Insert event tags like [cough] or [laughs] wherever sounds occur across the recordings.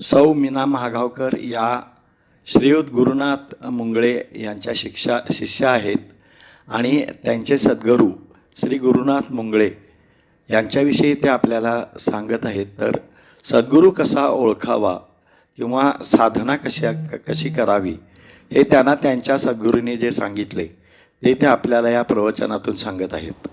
सौ मीना महागावकर या श्रीयुत गुरुनाथ मुंगळे यांच्या शिक्षा शिष्य आहेत आणि त्यांचे सद्गुरू श्री गुरुनाथ मुंगळे यांच्याविषयी ते आपल्याला सांगत आहेत. तर सद्गुरू कसा ओळखावा किंवा साधना कशा कशी करावी हे त्यांना त्यांच्या सद्गुरूने जे सांगितले ते ते आपल्याला या प्रवचनातून सांगत आहेत.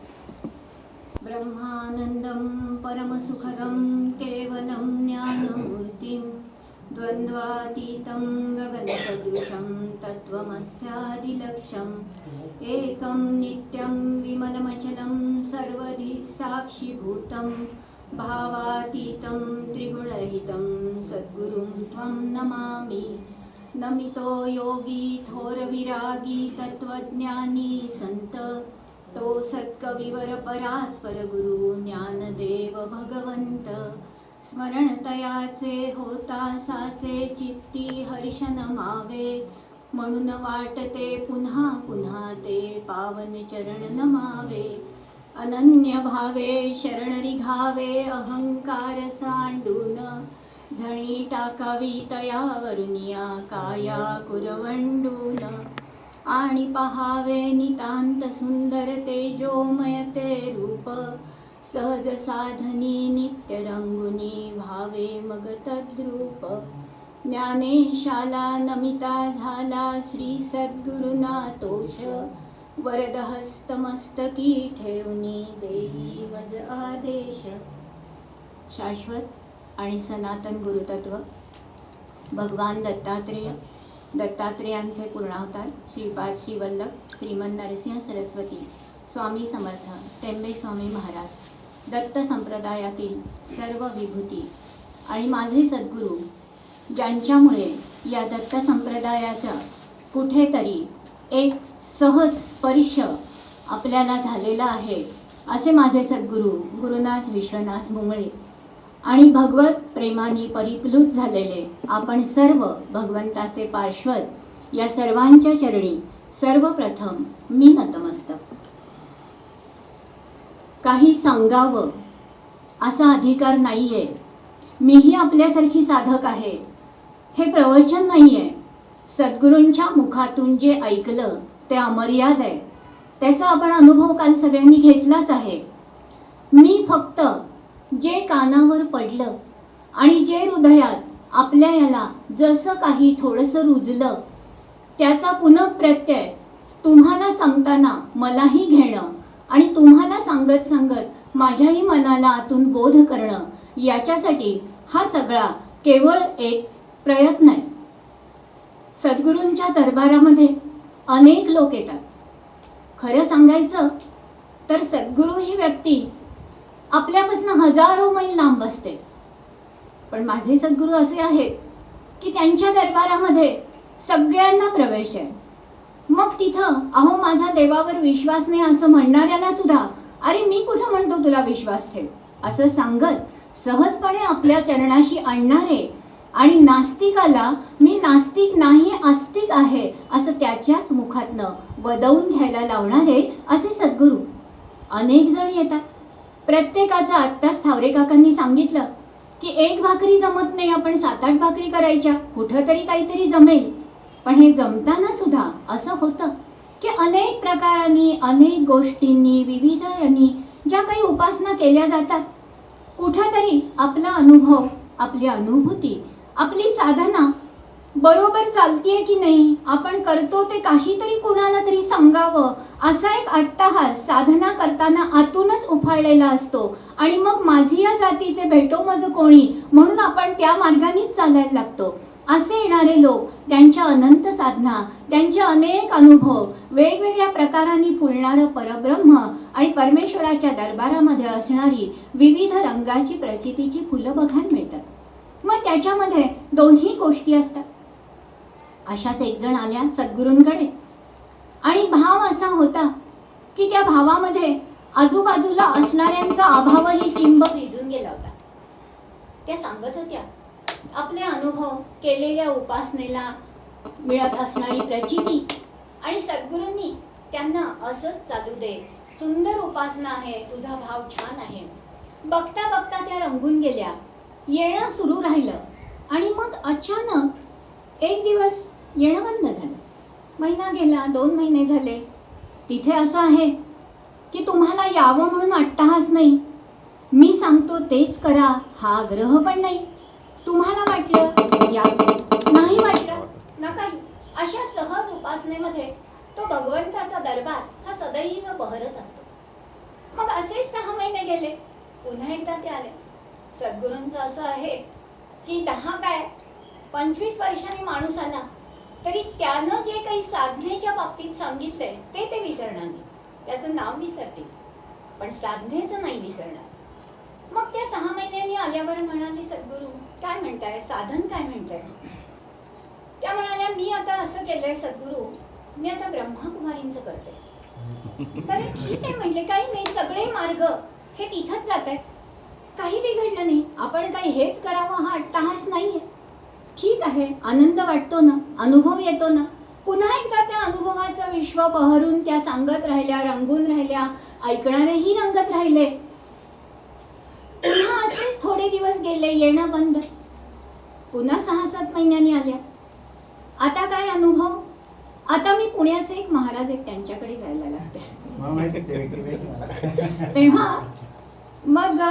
द्वन्द्वातीतं गगनसदृशं तत्त्वमस्यादिलक्ष्यम्। एकं नित्यं विमलमचलं सर्वधि साक्षिभूतं। भावातीतं त्रिगुणरहितं सद्गुरुं त्वं नमामि। नमितो योगी थोरविरागी तत्त्वज्ञानी सन्त तो सत्कविवरपरात्परगुरु ज्ञानदेव भगवन्त। स्मरण तयाचे होता साचे चित्ती हर्ष नमावे म्हणून वाटते पुन्हा पुन्हा ते पावन चरण नमावे. अनन्य भावे शरणरी घावे अहंकार सांडून. झणी टाकावी तयावरुनिया काया कुरवंडून. आणि पहावे नितांत सुंदर तेजोमय ते रूप. सहज साधनी नित्य रंगुनी भावे मग तद्रूप. ज्ञानेशाला नमिता झाला श्री सद्गुरुना तोष वरद हस्तमस्तकी ठेवणी देई वज आदेश. शाश्वत आणि सनातन गुरुतत्व. भगवान दत्तात्रेय. दत्तात्रेयांचे पूर्णावतार श्रीपाद श्रीवल्लभ श्रीमन नरसिंह सरस्वती. स्वामी समर्थ टेंबे स्वामी महाराज. दत्त संप्रदायातील सर्व विभूती आणि माझे सद्गुरू ज्यांच्यामुळे या दत्त संप्रदायाचा कुठेतरी एक सहज स्पर्श आपल्याला झालेला आहे असे माझे सद्गुरू गुरुनाथ विश्वनाथ मुंगळे आणि भगवत प्रेमाने परिप्लुत झालेले आपण सर्व भगवंताचे पार्श्वत या सर्वांच्या चरणी सर्वप्रथम मी नतमस्तक. काही सांगावं असा अधिकार नाही आहे मीही आपल्यासारखी साधक आहे. हे प्रवचन नाही आहे सद्गुरूंच्या मुखातून जे ऐकलं ते अमर्याद आहे. त्याचा आपण अनुभव काल सगळ्यांनी घेतलाच आहे. मी फक्त जे कानावर पडलं आणि जे हृदयात आपल्या याला जसं काही थोडंसं रुजलं त्याचा पुनः प्रत्यय तुम्हाला सांगताना मलाही घेणं आणि तुम्हाला सांगत सांगत माझ्याही मनाला आतून बोध करणं याच्यासाठी हा सगळा केवळ एक प्रयत्न आहे. सद्गुरूंच्या दरबारामध्ये अनेक लोक येतात. खरं सांगायचं तर सद्गुरू ही व्यक्ती आपल्यापासून हजारो मैल लांब असते. पण माझे सद्गुरू असे आहेत की त्यांच्या दरबारामध्ये सगळ्यांना प्रवेश आहे. मग तिथं अहो माझा देवावर विश्वास नाही असं म्हणणाऱ्याला सुद्धा अरे मी कुठं म्हणतो तुला विश्वास ठेव? असं सांगत सहजपणे आपल्या चरणाशी आणणारे आणि नास्तिकाला मी नास्तिक नाही आस्तिक आहे असं त्याच्याच मुखातनं वदवून घ्यायला लावणारे असे सद्गुरू अनेक जण येतात. प्रत्येकाचं आत्ताच थावरे काकांनी सांगितलं की एक भाकरी जमत नाही आपण सात आठ भाकरी करायच्या कुठंतरी काहीतरी जमेल. पण हे जमताना सुद्धा असं होतं की अनेक प्रकारांनी अनेक गोष्टींनी विविध यांनी ज्या काही उपासना केल्या जातात कुठंतरी आपला अनुभव आपली अनुभूती आपली साधना बरोबर चालतीये की नाही आपण करतो ते काहीतरी कुणाला तरी सांगावं असा एक अट्टाहास साधना करताना आतूनच उफाळलेला असतो. आणि मग माझी या जातीचे भेटो मज कोणी म्हणून आपण त्या मार्गानेच चालायला लागतो. असे येणारे लोक त्यांच्या अनंत साधना त्यांचे अनेक अनुभव वेगवेगळ्या प्रकारांनी फुलणारं परब्रह्म आणि परमेश्वराच्या दरबारामध्ये असणारी विविध रंगाची प्रचितीची फुलं बघायला मिळतात. मग त्याच्यामध्ये दोन्ही गोष्टी असतात. अशाच एक जण आल्या सद्गुरूंकडे. आणि भाव असा होता की त्या भावामध्ये आजूबाजूला असणाऱ्यांचा अभावही चिंब भिजून गेला होता. त्या सांगत होत्या आपले अनुभव केलेल्या उपासनेला मिळत असणारी प्रचिती आणि सद्गुरूंनी त्यांना असंच चालू दे. सुंदर उपासना आहे तुझा भाव छान आहे. बघता बघता त्या रंगून गेल्या. येणं सुरू राहिलं आणि मग अचानक एक दिवस येणं बंद झालं. महिना गेला दोन महिने झाले. तिथे असं आहे की तुम्हाला यावं म्हणून अट्टहास नाही. मी सांगतो तेच करा हा आग्रह पण नाही. तुम्हाला वाटलं? या. नाही वाटलं? नका काही. अशा सहज उपासनेमध्ये तो भगवंताचा दरबार हा सदैव बहरत असतो. मग असेच सहा महिने गेले. पुन्हा एकदा ते आले. सद्गुरूंचं असं आहे की दहा काय? पंचवीस वर्षांनी माणूस आला तरी त्यानं जे काही साधनेच्या बाबतीत सांगितलंय ते ते विसरणार नाही. त्याचं नाव विसरतील. पण साधनेचं नाही विसरणार. मग त्या सहा महिन्यांनी आल्यावर म्हणाले सद्गुरू काय म्हणताय? साधन काय म्हणताय? त्या म्हणाल्या मी आता असं केलंय सद्गुरू मी आता ब्रह्माकुमारींचं करते. कारण ठीक आहे म्हटले काही नाही सगळे मार्ग हे तिथंच जात आहेत काही बिघडलं नाही. आपण काही हेच करावं हा अट्टाहास नाहीये. ठीक आहे आनंद वाटतो ना अनुभव येतो ना. पुन्हा एकदा त्या अनुभवाचं विश्व बहरून त्या सांगत राहिल्या रंगून राहिल्या ऐकणारेही रंगत राहिले. थोडे दिवस गेले येणं बंद. पुन्हा सहा सात महिन्यांनी आल्या. आता काय अनुभव? आता मी पुण्याचे एक महाराज आहेत त्यांच्याकडे जायला लागते. तेव्हा मग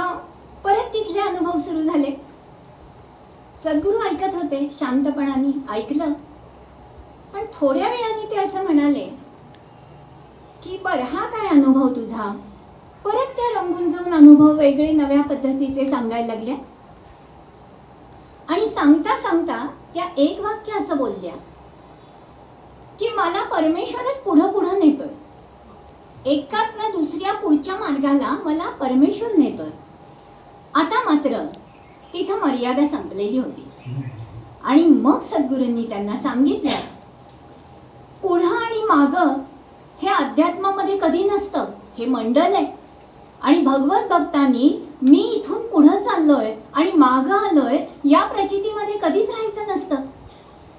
परत तिथले अनुभव सुरू झाले. सद्गुरू ऐकत होते शांतपणाने ऐकलं. पण थोड्या वेळाने ते असं म्हणाले की बर हा काय अनुभव तुझा? परत त्या रंगून जाऊन अनुभव वेगळे नव्या पद्धतीचे सांगायला लागल्या. आणि सांगता सांगता त्या एक वाक्य असं बोलल्या की मला परमेश्वरच पुढं पुढं नेतोय. एकातनं दुसऱ्या पुढच्या मार्गाला मला परमेश्वर नेतोय. आता मात्र तिथं मर्यादा संपलेली होती. आणि मग सद्गुरूंनी त्यांना सांगितलं पुढं आणि माग हे अध्यात्मामध्ये कधी नसतं हे मंडल आहे. आणि भगवत भक्तांनी मी इथून पुढं चाललोय आणि माग आलोय या प्रचितीमध्ये कधीच राहायचं नसतं.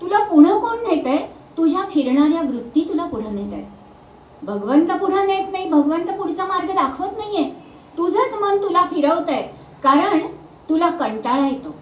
तुला पुढं कोण नेतंय? तुझ्या फिरणाऱ्या वृत्ती तुला पुढं नेत आहे भगवंत पुढं नेत नाही भगवंत पुढचा मार्ग दाखवत नाहीये. तुझंच मन तुला फिरवतंय कारण तुला कंटाळा येतो.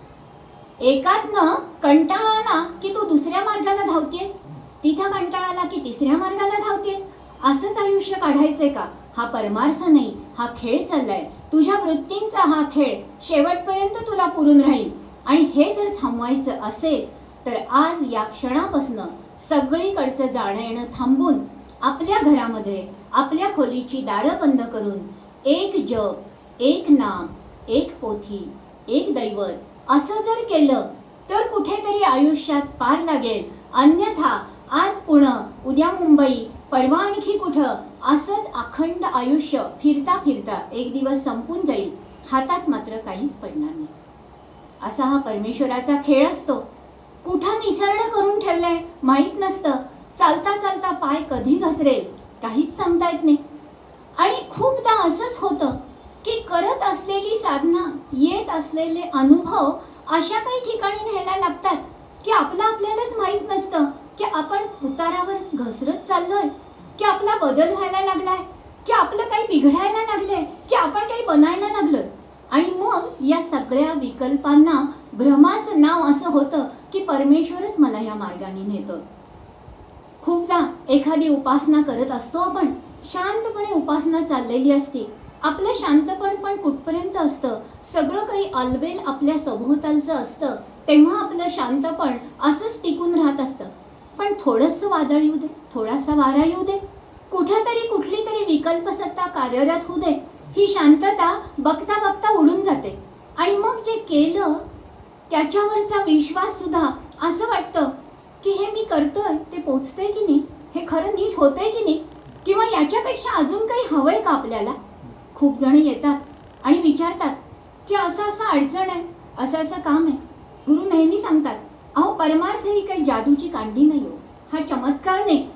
एकातनं कंटाळा आला की तू दुसऱ्या मार्गाला धावतेस. तिथं कंटाळा आला की तिसऱ्या मार्गाला धावतेस. असंच आयुष्य काढायचंय का? हा परमार्थ नाही हा खेळ चाललाय. तुझ्या वृत्तींचा हा खेळ शेवटपर्यंत तुला पुरून राहील. आणि हे जर थांबवायचं असेल तर आज या क्षणापासनं सगळीकडचं जाणं येणं थांबून आपल्या घरामध्ये आपल्या खोलीची दारं बंद करून एक जप एक नाम एक पोथी एक दैवत असं जर केलं तर कुठेतरी आयुष्यात पार लागेल. अन्यथा आज पुणं उद्या मुंबई परवा आणखी कुठं? असंच अखंड आयुष्य फिरता फिरता एक दिवस संपून जाईल. हातात मात्र काहीच पडणार नाही. असा हा परमेश्वराचा खेळ असतो. कुठं निसर्ग करून ठेवलंय माहीत नसतं. चालता चालता पाय कधी घसरेल काहीच सांगता येत नाही. आणि खूपदा असंच होतं की करत असलेली साधना येत असलेले अनुभव अशा काही ठिकाणी न्यायला लागतात की आपलं आपल्यालाच माहीत नसतं. की आपण उतारावर घसरत चाललोय की आपला बदल व्हायला लागलाय की आपलं काही बिघडायला लागलंय की आपण काही बनायला लागलोय. आणि मग या सगळ्या विकल्पांना भ्रमाचं नाव असं होतं की परमेश्वरच मला या मार्गाने नेतो. खूपदा एखादी उपासना करत असतो आपण शांतपणे उपासना चाललेली असते. आपलं शांतपण पण कुठपर्यंत असतं? सगळं काही अलबेल आपल्या सभोवतालचं असतं. तेव्हा आपलं शांतपण असंच टिकून राहत असतं. पण थोडंसं वादळ येऊ दे थोडासा वारा येऊ दे. कुठेतरी कुठली तरी विकल्प सत्ता कार्यरत होऊ दे. ही शांतता बघता बघता उडून जाते. आणि मग जे केलं त्याच्यावरचा विश्वास सुद्धा असं वाटतं की हे मी करतोय ते पोचतंय की नाही? हे खरं नीट होतंय की नाही? किंवा याच्यापेक्षा अजून काही हवंय का आपल्याला? खूप जण येतात आणि विचारतात की असं असं अडचण आहे असं असं काम आहे. गुरु नेहमी सांगतात अहो परमार्थ ही काही जादूची कांडी नाही हो हा चमत्कार नाही.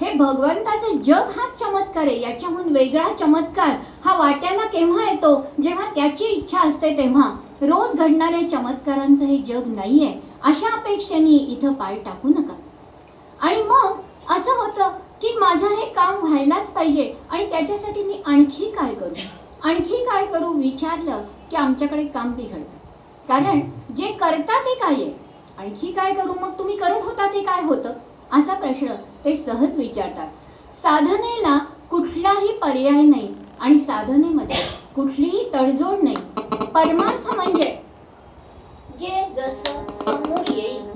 हे भगवंताचं जग हा चमत्कार आहे. याच्याहून वेगळा चमत्कार हा वाट्याला केव्हा येतो? जेव्हा त्याची इच्छा असते तेव्हा. रोज घडणाऱ्या चमत्कारांचं हे जग नाही आहे अशा अपेक्षेने इथं पाय टाकू नका. आणि मग असं होतं की माझं हे काम व्हायलाच पाहिजे. आणि त्याच्यासाठी मी आणखी काय करू? आणखी काय करू? विचारलं की आमच्याकडे काम बिघडतं. कारण जे करता ते काय आहे? आणखी काय करू? मग तुम्ही करत होता ते काय होतं? असा प्रश्न ते सहज विचारतात. साधनेला कुठलाही पर्याय नाही आणि साधनेमध्ये कुठलीही तडजोड नाही. परमार्थ म्हणजे जे जसं समोर येईल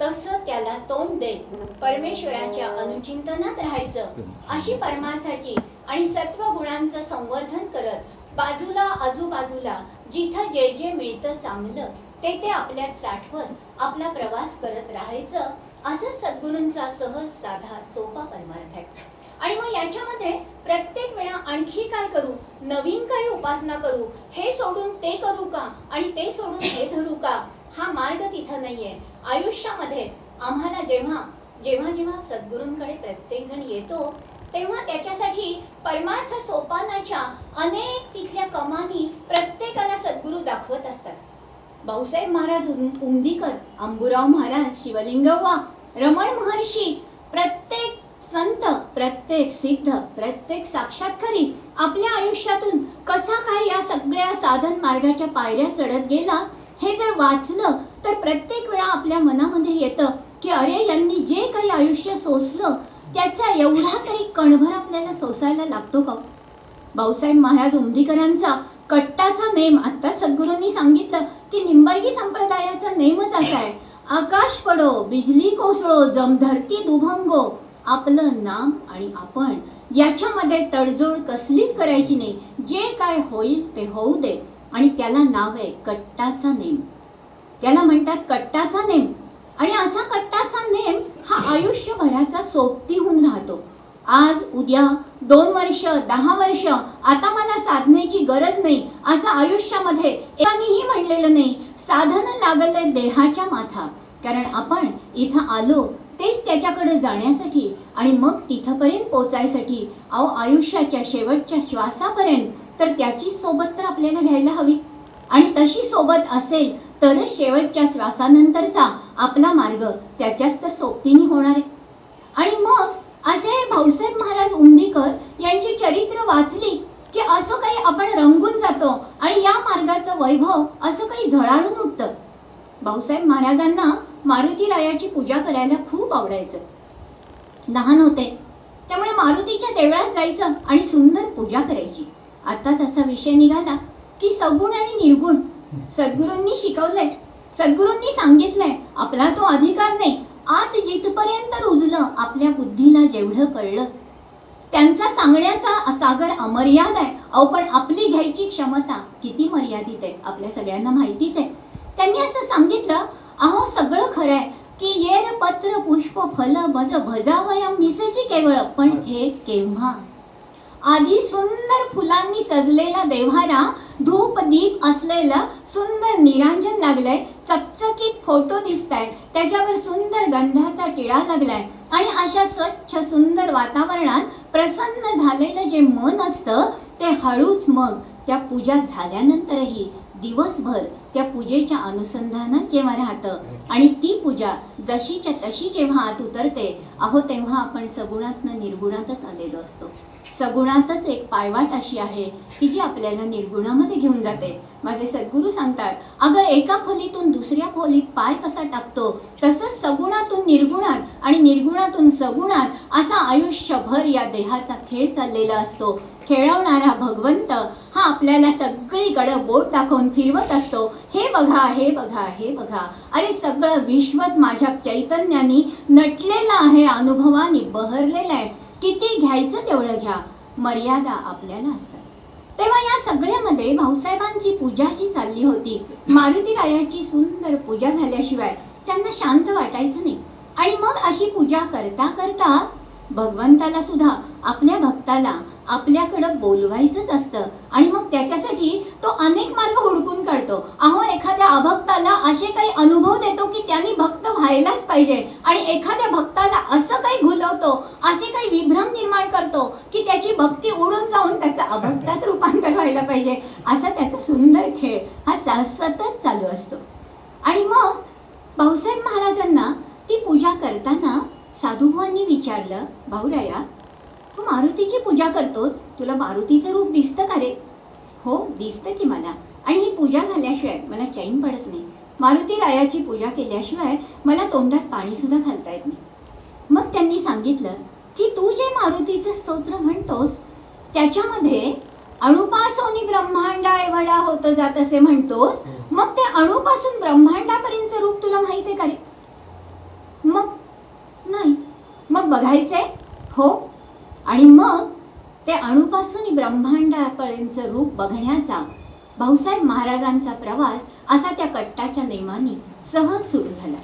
तसं त्याला तोंड देत परमेश्वराच्या अनुचिंतनात राहायचं अशी परमार्थाची आणि सत्व गुणांचं संवर्धन करत बाजूला आजूबाजूला जिथं जे जे मिळतं चांगलं ते ते आपल्यात साठवत आपला प्रवास करत राहायचं असं सद्गुरूंचा सहज साधा सोपा परमार्थ आहे. आणि मग याच्यामध्ये प्रत्येक वेळा आणखी काय करू? नवीन काही उपासना करू? हे सोडून ते करू का? आणि ते सोडून हे धरू का? हा मार्ग तिथं नाहीये. आयुष्यामध्ये आम्हाला जेव्हा जेव्हा जेव्हा सद्गुरूंकडे प्रत्येक जण येतो तेव्हा त्याच्यासाठी परमार्थ सोपानाच्या अनेक तिथल्या कमानी प्रत्येकाला सद्गुरू दाखवत असतात. भाऊसाहेब महाराज उमदीकर अंबुराव महाराज शिवलिंगव्वा रमण महर्षी प्रत्येक संत प्रत्येक सिद्ध प्रत्येक साक्षात्कारी आपल्या आयुष्यातून कसा काय या सगळ्या साधन मार्गाच्या पायऱ्या चढत गेला हे जर वाचलं तर प्रत्येक वेळा आपल्या मनामध्ये येतं की अरे यांनी जे काही आयुष्य सोसलं त्याचा एवढा तरी कणभर आपल्याला सोसायला लागतो का? भाऊसाहेब महाराज उमदीकरांचा कट्टाचा नेम आता सद्गुरूंनी सांगितलं की निंबर्गी संप्रदायाचा नेमच असा आहे. आकाश पडो बिजली कोसळो जमधरती दुभंगो आपलं नाम आणि आपण याच्यामध्ये तडजोड कसलीच करायची नाही. जे काय होईल ते होऊ दे. आणि त्याला नाव आहे कट्टाचा नेम. त्याला म्हणतात कट्टाचा नेम. आणि असा कट्टाचा नेम हा आयुष्यभराचा सोबतीहून राहतो. आज उद्या दोन वर्ष दहा वर्ष आता मला साधनेची गरज नाही असं आयुष्यामध्ये एकानेही म्हणलेलं नाही. साधन लागले देहाच्या माथा. कारण आपण इथं आलो तेच त्याच्याकडे जाण्यासाठी आणि मग तिथपर्यंत पोचायसाठी अहो आयुष्याच्या शेवटच्या श्वासापर्यंत. तर त्याची सोबत तर आपल्याला घ्यायला हवी. आणि तशी सोबत असेल तरच शेवटच्या श्वासानंतरचा आपला मार्ग त्याच्याच तर सोबतीने होणार आहे. आणि मग असे भाऊसाहेब महाराज उमदीकर यांची चरित्र वाचली की असं काही आपण रंगून जातो आणि या मार्गाचं वैभव असं काही झळाळून उठतं. भाऊसाहेब महाराजांना मारुती रायाची पूजा करायला खूप आवडायचं. लहान होते त्यामुळे मारुतीच्या देवळात जायचं आणि सुंदर पूजा करायची. आताच असा विषय निघाला की सगुण आणि निर्गुण. सद्गुरूंनी शिकवलंय सद्गुरूंनी सांगितलंय आपला तो अधिकार नाही आत जिथपर्यंत रुजलं आपल्या बुद्धीला जेवढं कळलं. त्यांचा सांगण्याचा सागर अमर्याद आहे. अहो पण आपली घ्यायची क्षमता किती मर्यादित आहे? आपल्या सगळ्यांना माहितीच आहे. त्यांनी असं सांगितलं अहो सगळं खरं आहे की येर पत्र पुष्प फल भज भजावया मिसची केवळ पण हे केव्हा? आधी सुंदर फुलांनी सजलेला देव्हारा धूप दीप असलेला सुंदर निरांजन लागलंय. चकचकीत फोटो दिसत आहेत त्याच्यावर सुंदर गंधाचा टिळा लागलाय. आणि अशा स्वच्छ सुंदर वातावरणात प्रसन्न झालेलं जे मन असतं ते हळूच मग त्या पूजा झाल्यानंतरही दिवसभर त्या पूजेच्या अनुसंधानात जेव्हा राहतं आणि ती पूजा जशीच्या तशी जेव्हा आत उतरते अहो तेव्हा आपण सगुणातनं निर्गुणातच आलेलो असतो. सगुणातच एक पायवाट अशी आहे की जी आपल्याला निर्गुणामध्ये घेऊन जाते. माझे सद्गुरू सांगतात अगं एका खोलीतून दुसऱ्या खोलीत पाय कसा टाकतो तसंच सगुणातून निर्गुणात आणि निर्गुणातून सगुणात असा आयुष्यभर या देहाचा खेळ चाललेला असतो. खेळवणारा भगवंत हा आपल्याला सगळीकडं बोट दाखवून फिरवत असतो. हे बघा हे बघा हे बघा. अरे सगळं विश्वच माझ्या चैतन्यानी नटलेलं आहे अनुभवानी बहरलेलं आहे. किती घ्यायचं तेवढं घ्या. मर्यादा आपल्याला असतात. तेव्हा या सगळ्यामध्ये भाऊसाहेबांची पूजा जी चालली होती मारुती रायाची सुंदर पूजा झाल्याशिवाय त्यांना शांत वाटायचं नाही. आणि मग अशी पूजा करता करता भगवंताला सुद्धा आपल्या भक्ताला आपल्याकडं बोलवायचंच असतं. आणि मग त्याच्यासाठी तो अनेक मार्ग हुडकून काढतो. अहो एखाद्या अभक्ताला असे काही अनुभव देतो की त्यांनी भक्त व्हायलाच पाहिजे. आणि एखाद्या भक्ताला असं काही घुलवतो असे काही विभ्रम निर्माण करतो की त्याची भक्ती उडून जाऊन त्याचं अभक्तात [laughs] रूपांतर व्हायला पाहिजे. असा त्याचा सुंदर खेळ हा सतत चालू असतो. आणि मग भाऊसाहेब महाराजांना ती पूजा करताना साधुभावांनी विचारलं भाऊराया तू मारुतीची पूजा करतोस तुला मारुतीचं रूप दिसतं का रे? हो दिसतं की मला. आणि ही पूजा झाल्याशिवाय मला चैन पडत नाही. मारुती रायाची पूजा केल्याशिवाय मला तोंडात पाणी सुद्धा घालता येत नाही. मग त्यांनी सांगितलं की तू जे मारुतीचं स्तोत्र म्हणतोस त्याच्यामध्ये अणुपासोनी ब्रह्मांडा एवढा होत जात असे म्हणतोस मग ते अणुपासून ब्रह्मांडापर्यंत रूप तुला माहिती आहे का रे? मग नाही. मग बघायचंय? हो. अणुपासून ब्रह्मांडापर्यंत रूप बघण्याचा भाऊसाहेब महाराजांचा प्रवास असा त्या कट्टाच्या नेमाने सहज सुरू झाला.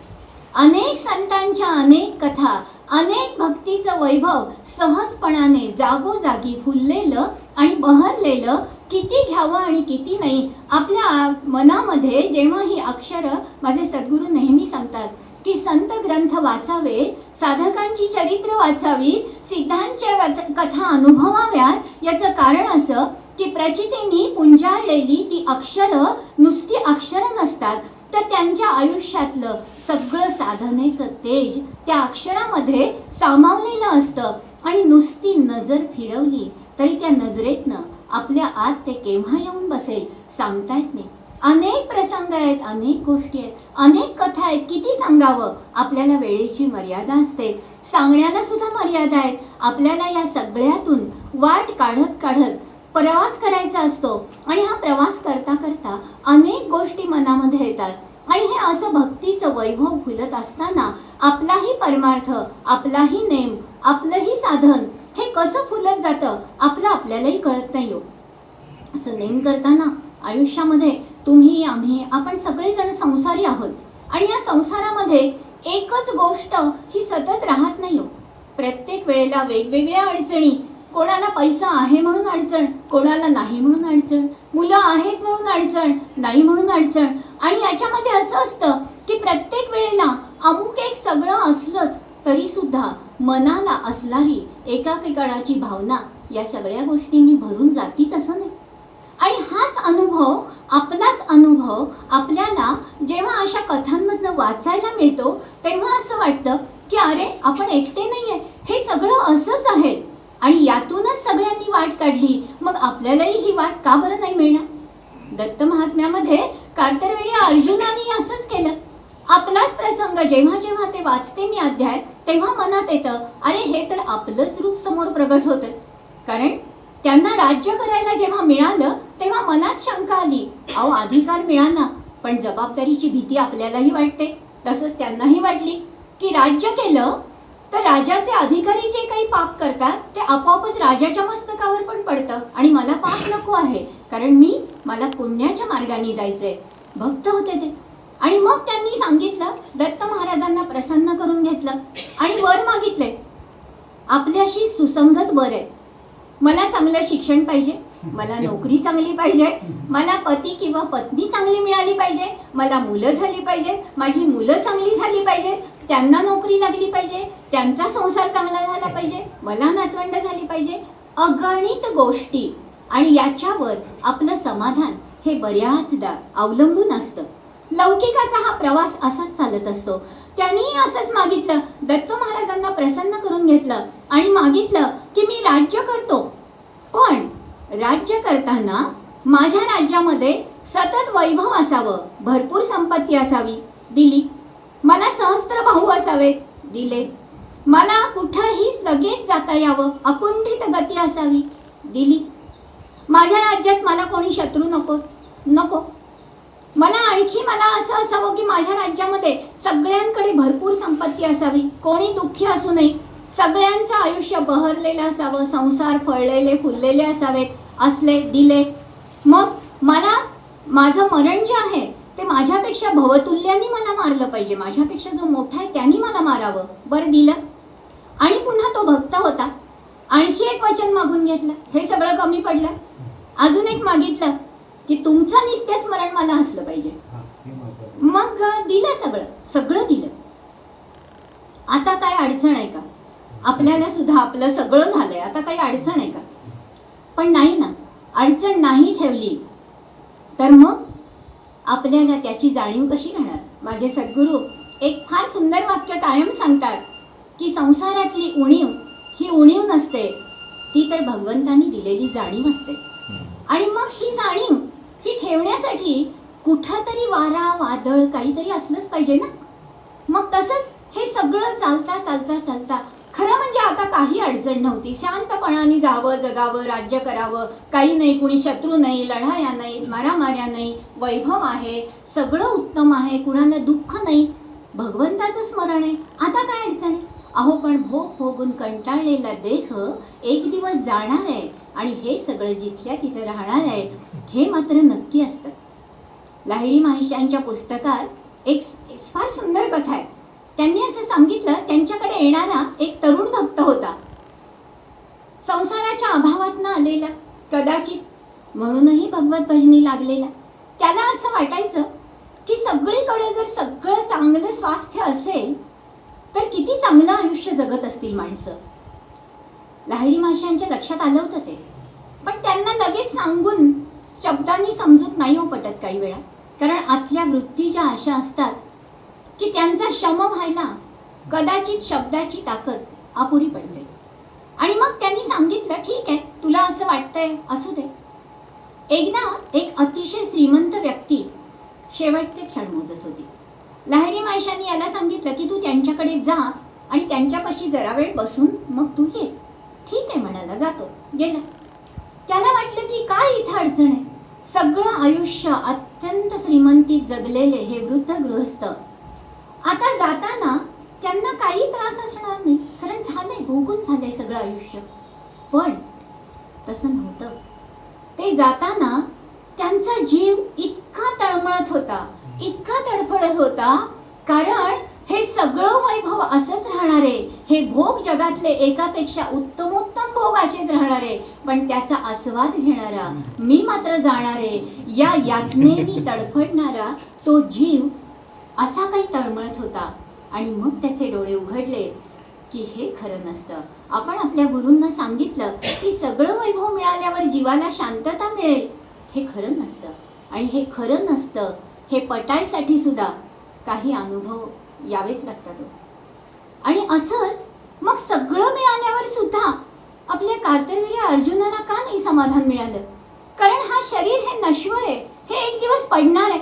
अनेक संतांच्या अनेक कथा अनेक भक्तीचं वैभव सहजपणाने जागोजागी फुललेलं आणि बहरलेलं किती घ्यावं आणि किती नाही आपल्या मनामध्ये जेव्हा ही अक्षरं माझे सद्गुरू नेहमी सांगतात की संत ग्रंथ वाचावे साधकांची चरित्र वाचावी सिद्धांच्या कथा अनुभवाव्यात. याचं कारण असं की प्रचितींनी पुंजाळलेली ती अक्षरं नुसती अक्षरं नसतात तर त्यांच्या आयुष्यातलं सगळं साधनेचं तेज त्या अक्षरामध्ये सामावलेलं असतं आणि नुसती नजर फिरवली तरी त्या नजरेतनं आपल्या आत ते केव्हा येऊन बसेल सांगता येत नाही. अनेक प्रसंग आहेत अनेक गोष्टी आहेत. अनेक कथा आहेत. किती सांगावं? आपल्याला वेळेची मर्यादा असते. सांगण्याला सुद्धा मर्यादा आहेत. आपल्याला या सगळ्यातून वाट काढत काढत प्रवास करायचा असतो. आणि हा प्रवास करता करता अनेक गोष्टी मनामध्ये येतात. आणि हे असं भक्तीचं वैभव फुलत असताना आपलाही परमार्थ आपलाही नेम आपलंही साधन हे कसं फुलत जातं आपलं आपल्यालाही कळत नाही हो. असं नेम करताना आयुष्यामध्ये तुम्ही आम्ही आपण सगळेजण संसारी आहोत. आणि या संसारामध्ये एकच गोष्ट ही सतत राहत नाही हो. प्रत्येक वेळेला वेगवेगळ्या अडचणी कोणाला पैसा आहे म्हणून अडचण कोणाला नाही म्हणून अडचण मुलं आहेत म्हणून अडचण नाही म्हणून अडचण. आणि याच्यामध्ये असं असतं की प्रत्येक वेळेला अमुक एक सगळं असलंच तरी सुद्धा मनाला असणारी एकाकीकणाची भावना या सगळ्या गोष्टींनी भरून जातीच असं नाही. आणि हाच अनुभव आपलाच अनुभव आपल्याला जेव्हा अशा कथांमधनं वाचायला मिळतो तेव्हा असं वाटतं की अरे आपण एकटे नाही आहे हे सगळं असंच आहे. आणि यातूनच सगळ्यांनी वाट काढली. मग आपल्यालाही ही वाट का बरं नाही मिळणार? दत्त महात्म्यामध्ये कार्तरवेळी अर्जुनाने असंच केलं. आपलाच प्रसंग जेव्हा जेव्हा ते वाचते मी अध्याय तेव्हा मनात येतं अरे हे तर आपलंच रूप समोर प्रगट होतं. कारण त्यांना राज्य करायला जेव्हा मिळालं तेव्हा मनात शंका आली. अहो अधिकार मिळाला पण जबाबदारीची भीती आपल्यालाही वाटते. तसंच त्यांनाही वाटली की राज्य केलं तर राजाचे अधिकारी जे काही पाप करतात ते आपोआपच राजाच्या मस्तकावर पण पडतं. आणि मला पाप नको आहे कारण मी मला पुण्याच्या मार्गाने जायचंय. भक्त होते ते. आणि मग त्यांनी सांगितलं दत्त महाराजांना प्रसन्न करून घेतलं. आणि वर मागितले आपल्याशी सुसंगत वर आहे. मला चांगलं शिक्षण पाहिजे मला [laughs] नोकरी चांगली पाहिजे मला पती किंवा पत्नी चांगली मिळाली पाहिजे मला मुलं झाली पाहिजे माझी मुलं चांगली झाली पाहिजे त्यांना नोकरी लागली पाहिजे त्यांचा संसार चांगला झाला पाहिजे मला नातवंड झाली पाहिजे अगणित गोष्टी. आणि याच्यावर आपलं समाधान हे बऱ्याचदा अवलंबून असतं. लौकिकाचा हा प्रवास असाच चालत असतो. त्यांनीही असंच मागितलं. दत्त महाराजांना प्रसन्न करून घेतलं आणि मागितलं की मी राज्य करतो. पण राज्य करताना माझ्या राज्यामध्ये सतत वैभव असावं. भरपूर संपत्ती असावी. दिली. मला सहस्त्र भाऊ असावेत दिले. मला कुठंही लगेच जाता यावं. अकुंठित गती असावी. दिली. माझ्या राज्यात मला कोणी शत्रू नको. नको. मला आणखी मला असं असावं की माझ्या राज्यामध्ये सगळ्यांकडे भरपूर संपत्ती असावी. कोणी दुःखी असू नये. सगळ्यांचं आयुष्य बहरलेलं असावं संसार फळलेले फुललेले असावेत असले दिले. मग मला माझं मरण जे आहे ते माझ्यापेक्षा भवतुल्यांनी मला मारलं पाहिजे. माझ्यापेक्षा जो मोठा आहे त्यांनी मला मारावं. बरं दिलं. आणि पुन्हा तो भक्त होता. आणखी एक वचन मागून घेतलं. हे सगळं कमी पडलं. अजून एक मागितलं. की तुमचं नित्यस्मरण मला असलं पाहिजे. मग दिलं सगळं सगळं दिलं. आता काय अडचण आहे का? आपल्याला सुद्धा आपलं सगळं झालंय आता काही अडचण आहे का? पण नाही ना अडचण नाही ठेवली तर मग आपल्याला त्याची जाणीव कशी राहणार माझे सद्गुरू एक फार सुंदर वाक्य कायम सांगतात की संसारातली उणीव ही उणीव नसते ती तर भगवंतानी दिलेली जाणीव असते. आणि मग ही जाणीव ही ठेवण्यासाठी कुठंतरी वारा वादळ काहीतरी असलंच पाहिजे ना? मग तसंच हे सगळं चालता चालता चालता खरं म्हणजे आता काही अडचण नव्हती. शांतपणाने जावं जगावं राज्य करावं. काही नाही कुणी शत्रू नाही लढाया नाही मारामाऱ्या नाही. वैभव आहे सगळं उत्तम आहे कुणाला दुःख नाही. भगवंताचं स्मरण आहे. आता काय अडचण आहे? अहो पण भोग भोगून कंटाळलेला देह एक दिवस जाणार आहे आणि हे सगळं जिथल्या तिथं राहणार आहे हे मात्र नक्की असतं. लाहिरी माहिशांच्या पुस्तकात एक फार सुंदर कथा आहे. त्यांनी असं सांगितलं त्यांच्याकडे येणारा एक तरुण भक्त होता. संसाराच्या अभावातनं आलेला कदाचित म्हणूनही भगवत भजनी लागलेला. त्याला असं वाटायचं की सगळीकडे जर सगळं चांगलं स्वास्थ्य असेल तर किती चांगलं आयुष्य जगत असतील माणसं? लाहिरी माशांच्या लक्षात आलं होतं ते. पण त्यांना लगेच सांगून शब्दांनी समजूत नाही हो पटत काही वेळा. कारण आतल्या वृत्तीच्या अशा असतात की त्यांचा शम व्हायला कदाचित शब्दाची ताकद अपुरी पडते. आणि मग त्यांनी सांगितलं ठीक आहे तुला असं वाटतंय असू दे. एकदा एक अतिशय श्रीमंत व्यक्ती शेवटचे क्षण मोजत होती. लहरी मायशांनी याला सांगितलं की तू त्यांच्याकडे जा आणि त्यांच्यापाशी जरा वेळ बसून मग तू ये. ठीक आहे म्हणाला जातो. गेला. त्याला वाटलं की काय इथं अडचण आहे. सगळं आयुष्य अत्यंत श्रीमंतीत जगलेले हे वृद्ध गृहस्थ. आता जाताना त्यांना काही त्रास असणार नाही कारण झालंय भोगून झालंय सगळं आयुष्य. पण तसं नव्हतं. ते जाताना त्यांचा जीव इतका तळमळत होता. इतका तडफडत होता? कारण हे सगळं वैभव असंच राहणार आहे. हे भोग जगातले एकापेक्षा उत्तमोत्तम भोग असेच राहणार आहे. पण त्याचा आस्वाद घेणारा मी मात्र जाणार आहे. या यातनेनी [laughs] तडफडणारा तो जीव असा काही तळमळत होता. आणि मग त्याचे डोळे उघडले की हे खरं नसतं. आपण आपल्या गुरूंना सांगितलं की सगळं वैभव मिळाल्यावर जीवाला शांतता मिळेल. हे खरं नसतं. आणि हे खरं नसतं हे पटायसाठी सुद्धा काही अनुभव यावेच लागतात हो. आणि असंच मग सगळं मिळाल्यावर सुद्धा आपल्या कार्तवीर्य अर्जुनाला का नाही समाधान मिळालं? कारण हा शरीर हे नश्वर आहे हे एक दिवस पडणार आहे.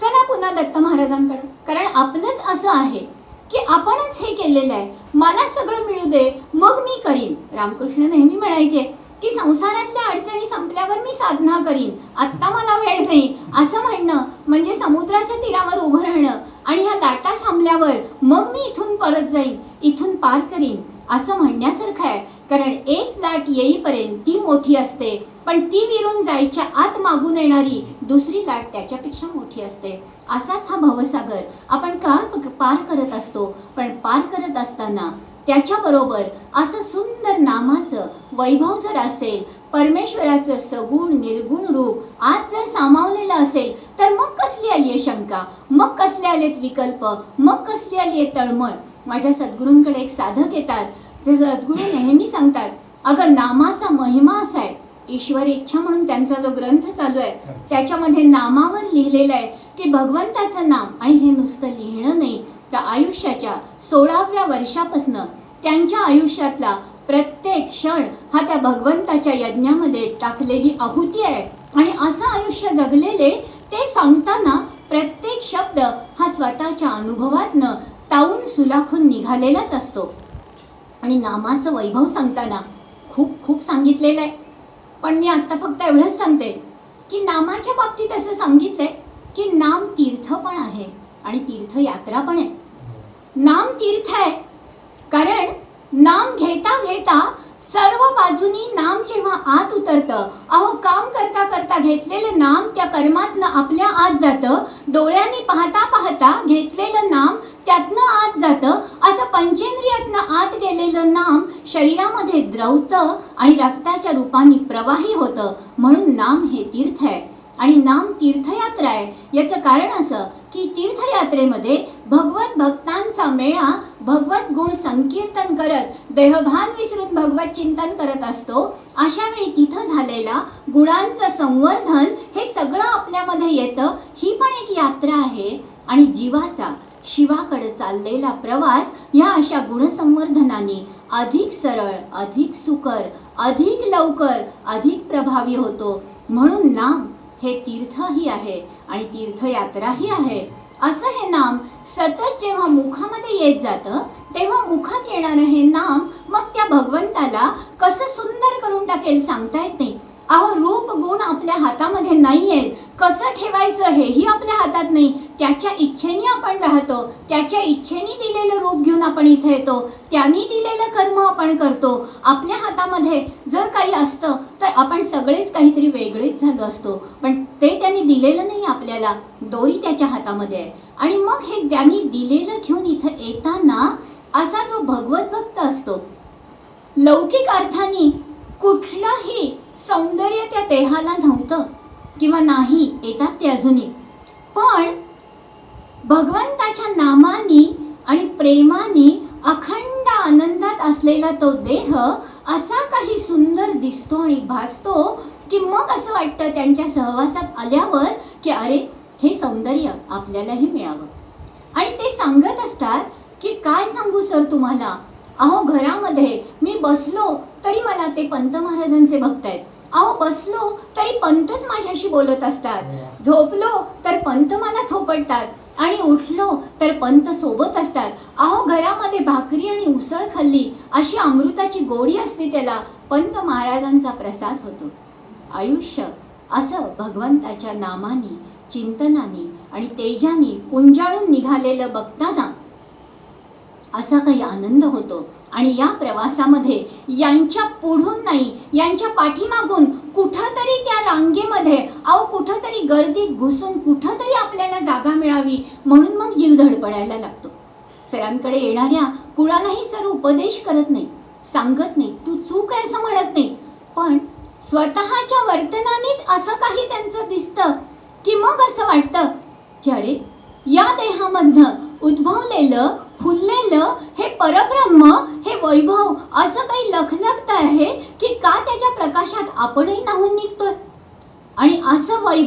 चला पुन्हा दत्त महाराजांकडे. कारण आपलंच असं आहे की आपणच हे केलेलं आहे. मला सगळं मिळू दे मग मी करीन. रामकृष्ण नेहमी म्हणायचे की संसारातल्या अडचणी संपल्यावर मी साधना करीन. आत्ता मला वेळ नाही. असं म्हणणं म्हणजे समुद्राच्या तीरावर उभं राहणं आणि ह्या लाटा थांबल्यावर मग मी इथून परत जाईन इथून पार करीन असं म्हणण्यासारखं आहे. कारण एक लाट येईपर्यंत ती मोठी असते पण ती विरून जायच्या आत मागून येणारी दुसरी लाट त्याच्यापेक्षा मोठी असते. असाच हा भवसागर. आपण का पार करत असतो? पण पार करत असताना त्याच्याबरोबर असं सुंदर नामाचं वैभव जर असेल परमेश्वराचं सगुण निर्गुण रूप आज जर सामावलेलं असेल तर मग कसली आली आहे शंका? मग कसले आलेत विकल्प? मग कसली आली आहे तळमळ? माझ्या सद्गुरूंकडे एक साधक येतात. ते सद्गुरू नेहमी सांगतात अगं नामाचा महिमा असा आहे. ईश्वर इच्छा म्हणून त्यांचा जो ग्रंथ चालू आहे त्याच्यामध्ये नामावर लिहिलेलं आहे की भगवंताचं नाम आणि हे नुसतं लिहिणं नाही तर आयुष्याच्या सोळाव्या वर्षापासनं त्यांच्या आयुष्यातला प्रत्येक क्षण हा त्या भगवंताच्या यज्ञामध्ये टाकलेली आहुती आहे. आणि असं आयुष्य जगलेले ते सांगताना प्रत्येक शब्द हा स्वतःच्या अनुभवातनं ताऊन सुलाखून निघालेलाच असतो. आणि नामाचं वैभव सांगताना खूप खूप सांगितलेलं आहे. पण मी आत्ता फक्त एवढंच सांगते की नामाच्या बाबतीत असं सांगितलंय की नाम तीर्थ पण आहे आणि तीर्थयात्रा पण आहे. नाम तीर्थ आहे. कारण नाम घेता घेता सर्व बाजूनी नाम जेव्हा आत उतरतं अहो काम करता करता घेतलेलं नाम त्या कर्मातनं आपल्या आत जातं डोळ्यांनी पाहता पाहता घेतलेलं नाम त्यातनं आत जातं असं पंचेंद्रियातनं आत गेलेलं नाम शरीरामध्ये द्रवतं आणि रक्ताच्या रूपाने प्रवाही होतं. म्हणून नाम हे तीर्थ आहे. आणि नाम तीर्थयात्रा आहे. याचं कारण असं की तीर्थयात्रेमध्ये भगवत भक्तांचा मेळा भगवत गुण संकीर्तन करत देहभान विसरून भगवत चिंतन करत असतो अशा वेळी तिथं झालेला गुणांचं संवर्धन हे सगळं आपल्यामध्ये येतं. ही पण एक यात्रा आहे. आणि जीवाचा शिवाकडे चाललेला प्रवास ह्या अशा गुणसंवर्धनाने अधिक सरळ अधिक सुकर अधिक लवकर अधिक प्रभावी होतो. म्हणून नाम हे तीर्थही आहे आणि तीर्थयात्राही आहे. असं हे नाम सतत जेव्हा मुखामध्ये येत जातं तेव्हा मुखात येणारं हे नाम मग त्या भगवंताला कसं सुंदर करून टाकेल सांगता येत नाही. अहो रूप गुण आपल्या हातामध्ये नाही आहेत कसं ठेवायचं हेही आपल्या हातात नाही. त्याच्या इच्छेने आपण राहतो. त्याच्या इच्छेने दिलेलं रूप घेऊन आपण इथे येतो. त्यांनी दिलेलं कर्म आपण करतो. आपल्या हातामध्ये जर काही असतं तर आपण सगळेच काहीतरी वेगळेच झालो असतो. पण ते त्यांनी दिलेलं नाही आपल्याला. दोरी त्याच्या हातामध्ये आहे. आणि मग हे त्यांनी दिलेलं घेऊन इथं येताना असा जो भगवत भक्त असतो लौकिक अर्थाने कुठलाही सौंदर्य त्या देहाला नव्हतं किंवा नाही येतात ते अजूनही. पण भगवंताच्या नामानी आणि प्रेमाने अखंड आनंदात असलेला तो देह असा काही सुंदर दिसतो आणि भासतो की मग असं वाटतं त्यांच्या सहवासात आल्यावर की अरे हे सौंदर्य आपल्यालाही मिळावं. आणि ते सांगत असतात की काय सांगू सर तुम्हाला? अहो घरामध्ये मी बसलो तरी मला ते पंत महाराजांचे भक्त आहेत. अहो बसलो तरी पंतच माझ्याशी बोलत असतात. झोपलो तर पंत मला थोपटतात. आणि उठलो तर पंत सोबत असतात. अहो घरामध्ये भाकरी आणि उसळ खाल्ली अशी अमृताची गोडी असते त्याला पंत महाराजांचा प्रसाद होतो. आयुष्य असं भगवंताच्या नामाने चिंतनाने आणि तेजाने कुंजाळून निघालेलं बघताना असा काही आनंद होतो. आणि या प्रवासामध्ये यांच्या पुढून नाही यांच्या पाठीमागून कुठंतरी त्या रांगेमध्ये अहो कुठंतरी गर्दीत घुसून कुठंतरी आपल्याला जागा मिळावी म्हणून मग जीव धडपडायला लागतो. सरांकडे येणाऱ्या कुणालाही सर उपदेश करत नाही सांगत नाही तू चूक आहे असं म्हणत नाही पण स्वतःच्या वर्तनानेच असं काही त्यांचं दिसतं की मग असं वाटतं की अरे या देहामधनं उद्भवलेलं फुललेलं हे परब्रह्म हे वैभव असं काही लखलखत आहे की का त्याच्या प्रकाशात आपणही नाहून निघतोय? आणि असं वैभव